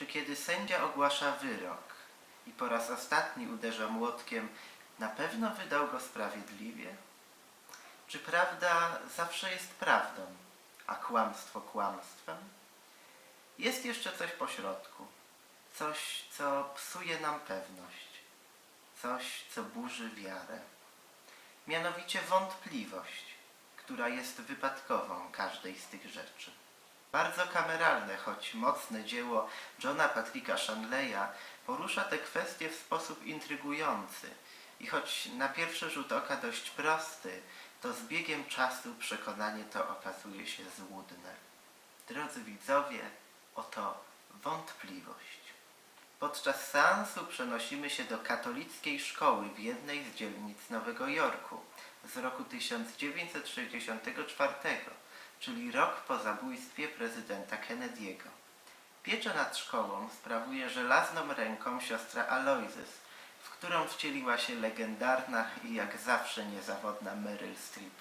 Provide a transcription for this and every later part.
czy kiedy sędzia ogłasza wyrok i po raz ostatni uderza młotkiem, na pewno wydał go sprawiedliwie? Czy prawda zawsze jest prawdą, a kłamstwo kłamstwem? Jest jeszcze coś pośrodku, coś, co psuje nam pewność, coś, co burzy wiarę. Mianowicie wątpliwość, która jest wypadkową każdej z tych rzeczy. Bardzo kameralne, choć mocne dzieło Johna Patricka Shanleya porusza te kwestie w sposób intrygujący i choć na pierwszy rzut oka dość prosty, to z biegiem czasu przekonanie to okazuje się złudne. Drodzy widzowie, oto wątpliwość. Podczas seansu przenosimy się do katolickiej szkoły w jednej z dzielnic Nowego Jorku z roku 1964, czyli rok po zabójstwie prezydenta Kennedy'ego. Pieczę nad szkołą sprawuje żelazną ręką siostra Aloyses, w którą wcieliła się legendarna i jak zawsze niezawodna Meryl Streep,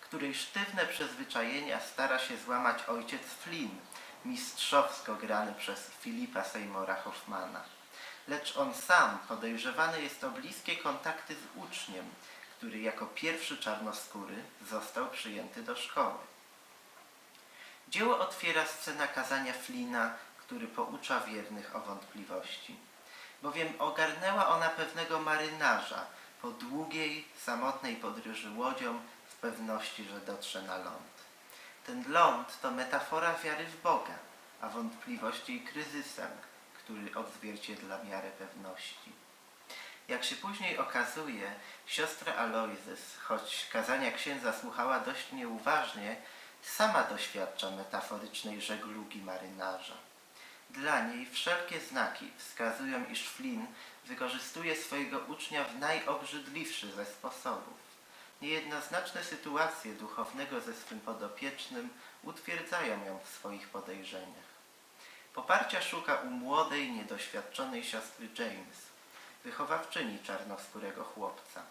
której sztywne przyzwyczajenia stara się złamać ojciec Flynn, mistrzowsko grany przez Filipa Seymoura Hoffmana. Lecz on sam podejrzewany jest o bliskie kontakty z uczniem, który jako pierwszy czarnoskóry został przyjęty do szkoły. Dzieło otwiera scena kazania Flina, który poucza wiernych o wątpliwości, bowiem ogarnęła ona pewnego marynarza po długiej, samotnej podróży łodzią w pewności, że dotrze na ląd. Ten ląd to metafora wiary w Boga, a wątpliwości i kryzysem, który odzwierciedla miarę pewności. Jak się później okazuje, siostra Aloyses, choć kazania księdza słuchała dość nieuważnie, sama doświadcza metaforycznej żeglugi marynarza. Dla niej wszelkie znaki wskazują, iż Flynn wykorzystuje swojego ucznia w najobrzydliwszy ze sposobów. Niejednoznaczne sytuacje duchownego ze swym podopiecznym utwierdzają ją w swoich podejrzeniach. Poparcia szuka u młodej, niedoświadczonej siostry James, wychowawczyni czarnoskórego chłopca.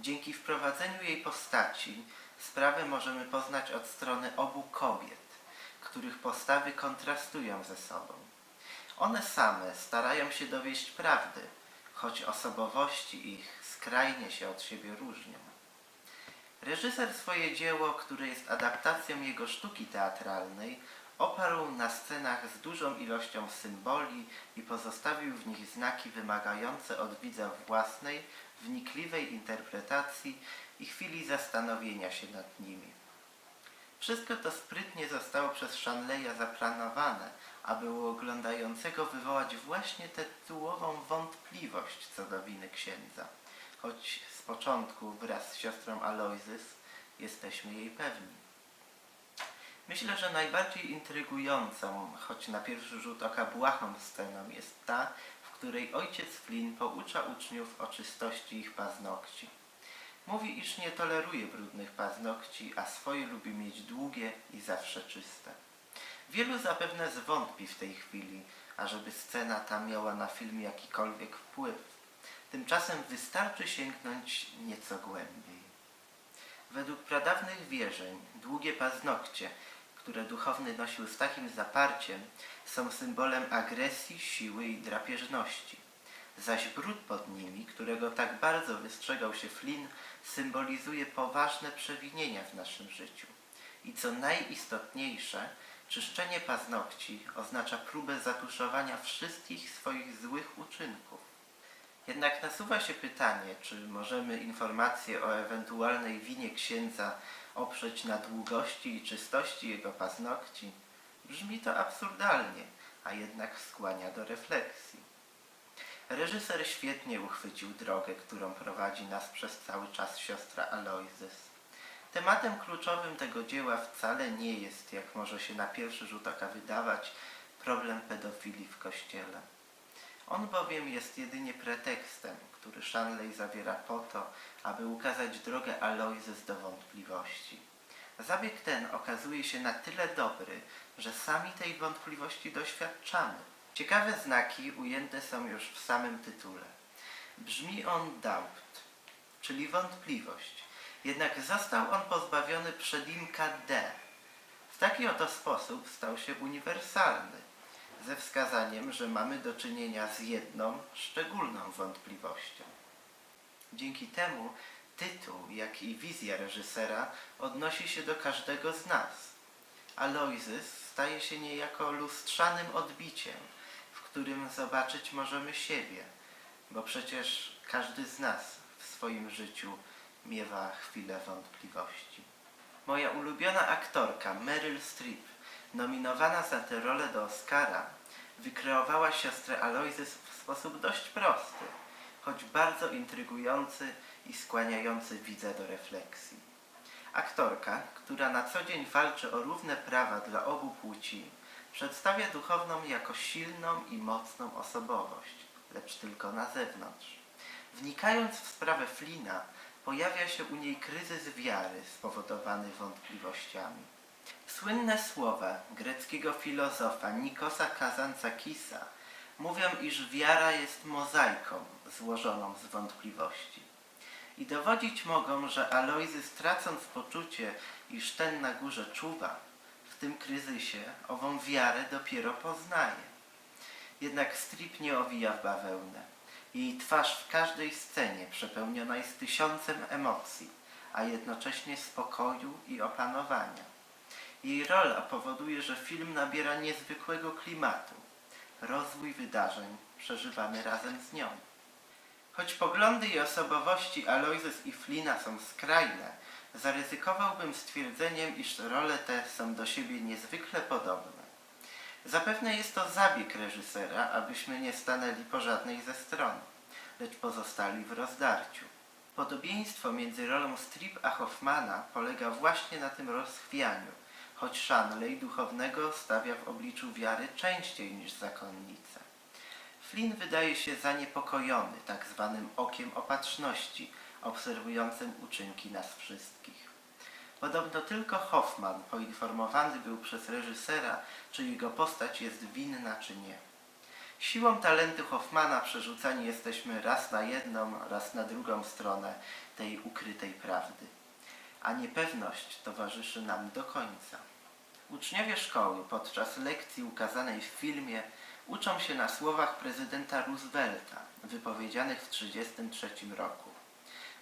Dzięki wprowadzeniu jej postaci sprawę możemy poznać od strony obu kobiet, których postawy kontrastują ze sobą. One same starają się dowieść prawdy, choć osobowości ich skrajnie się od siebie różnią. Reżyser swoje dzieło, które jest adaptacją jego sztuki teatralnej, oparł na scenach z dużą ilością symboli i pozostawił w nich znaki wymagające od widza własnej, wnikliwej interpretacji i chwili zastanowienia się nad nimi. Wszystko to sprytnie zostało przez Shanleya zaplanowane, aby u oglądającego wywołać właśnie tytułową wątpliwość co do winy księdza, choć z początku wraz z siostrą Aloyses jesteśmy jej pewni. Myślę, że najbardziej intrygującą, choć na pierwszy rzut oka błahą sceną jest ta, w której ojciec Flynn poucza uczniów o czystości ich paznokci. Mówi, iż nie toleruje brudnych paznokci, a swoje lubi mieć długie i zawsze czyste. Wielu zapewne zwątpi w tej chwili, ażeby scena ta miała na film jakikolwiek wpływ. Tymczasem wystarczy sięgnąć nieco głębiej. Według pradawnych wierzeń długie paznokcie, które duchowny nosił z takim zaparciem, są symbolem agresji, siły i drapieżności. Zaś brud pod nimi, którego tak bardzo wystrzegał się Flynn, symbolizuje poważne przewinienia w naszym życiu. I co najistotniejsze, czyszczenie paznokci oznacza próbę zatuszowania wszystkich swoich złych uczynków. Jednak nasuwa się pytanie, czy możemy informacje o ewentualnej winie księdza oprzeć na długości i czystości jego paznokci? Brzmi to absurdalnie, a jednak skłania do refleksji. Reżyser świetnie uchwycił drogę, którą prowadzi nas przez cały czas siostra Aloyses. Tematem kluczowym tego dzieła wcale nie jest, jak może się na pierwszy rzut oka wydawać, problem pedofilii w kościele. On bowiem jest jedynie pretekstem, który Shanley zawiera po to, aby ukazać drogę Aloyses do wątpliwości. Zabieg ten okazuje się na tyle dobry, że sami tej wątpliwości doświadczamy. Ciekawe znaki ujęte są już w samym tytule. Brzmi on doubt, czyli wątpliwość, jednak został on pozbawiony przedimka D. W taki oto sposób stał się uniwersalny. Ze wskazaniem, że mamy do czynienia z jedną szczególną wątpliwością. Dzięki temu tytuł, jak i wizja reżysera odnosi się do każdego z nas. Aloyzys staje się niejako lustrzanym odbiciem, w którym zobaczyć możemy siebie, bo przecież każdy z nas w swoim życiu miewa chwilę wątpliwości. Moja ulubiona aktorka Meryl Streep, nominowana za tę rolę do Oscara, wykreowała siostrę Aloyzys w sposób dość prosty, choć bardzo intrygujący i skłaniający widza do refleksji. Aktorka, która na co dzień walczy o równe prawa dla obu płci, przedstawia duchowną jako silną i mocną osobowość, lecz tylko na zewnątrz. Wnikając w sprawę Flina, pojawia się u niej kryzys wiary spowodowany wątpliwościami. Słynne słowa greckiego filozofa Nikosa Kazantzakisa mówią, iż wiara jest mozaiką złożoną z wątpliwości. I dowodzić mogą, że Alojzy tracąc poczucie, iż ten na górze czuwa, w tym kryzysie ową wiarę dopiero poznaje. Jednak strip nie owija w bawełnę. Jej twarz w każdej scenie przepełniona jest tysiącem emocji, a jednocześnie spokoju i opanowania. Jej rola powoduje, że film nabiera niezwykłego klimatu. Rozwój wydarzeń przeżywamy razem z nią. Choć poglądy i osobowości Aloyzys i Flina są skrajne, zaryzykowałbym stwierdzeniem, iż role te są do siebie niezwykle podobne. Zapewne jest to zabieg reżysera, abyśmy nie stanęli po żadnej ze stron, lecz pozostali w rozdarciu. Podobieństwo między rolą Strip a Hoffmana polega właśnie na tym rozchwianiu, choć Shanley duchownego stawia w obliczu wiary częściej niż zakonnice. Flynn wydaje się zaniepokojony tak zwanym okiem opatrzności, obserwującym uczynki nas wszystkich. Podobno tylko Hoffman poinformowany był przez reżysera, czy jego postać jest winna, czy nie. Siłą talentu Hoffmana przerzucani jesteśmy raz na jedną, raz na drugą stronę tej ukrytej prawdy, a niepewność towarzyszy nam do końca. Uczniowie szkoły podczas lekcji ukazanej w filmie uczą się na słowach prezydenta Roosevelta, wypowiedzianych w 1933 roku,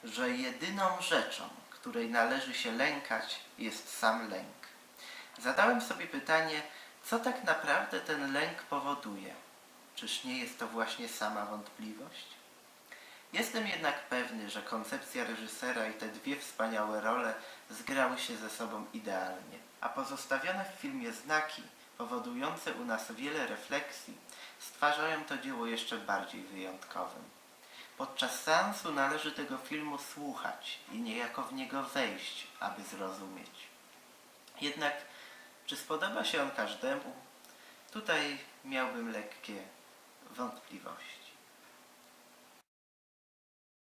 że jedyną rzeczą, której należy się lękać, jest sam lęk. Zadałem sobie pytanie, co tak naprawdę ten lęk powoduje? Czyż nie jest to właśnie sama wątpliwość? Jestem jednak pewny, że koncepcja reżysera i te dwie wspaniałe role zgrały się ze sobą idealnie, a pozostawione w filmie znaki, powodujące u nas wiele refleksji, stwarzają to dzieło jeszcze bardziej wyjątkowym. Podczas seansu należy tego filmu słuchać i niejako w niego wejść, aby zrozumieć. Jednak, czy spodoba się on każdemu? Tutaj miałbym lekkie wątpliwości.